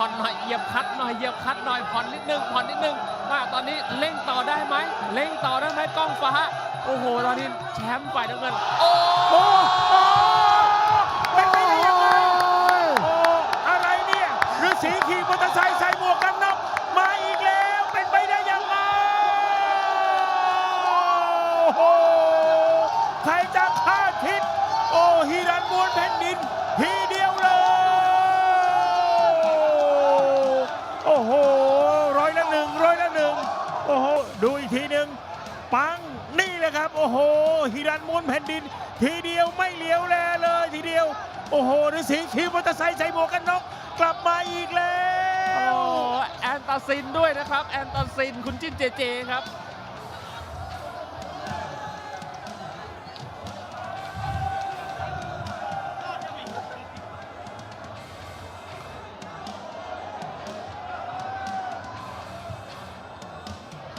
ผ่อนหน่อยเหยียบคัดหน่อยเหยียบคัดหน่อยผ่อนนิดนึงผ่อนนิดนึงว่าตอนนี้เล่งต่อได้ไหมเล่งต่อได้ไหมกล้องฟ้าโอ้โหตอนนี้แชมป์ฝ่ายน้ำเงินโอ้โอ้ โอ้โหร้อยละหนึ่งร้อยละหนึ่งโอ้โหดูอีกทีหนึ่งปังนี่แหละครับ โอ้โหฮิรันมุนแผ่นดิน ทีเดียวไม่เหลียวแลเลยทีเดียว โอ้โหฤาษีขี่มอเตอร์ไซค์ใส่หมวกกันน็อกกลับมาอีกแล้ว โอ้แอนตาซินด้วยนะครับ แอนตาซินคุณจิ้นเจเจครับ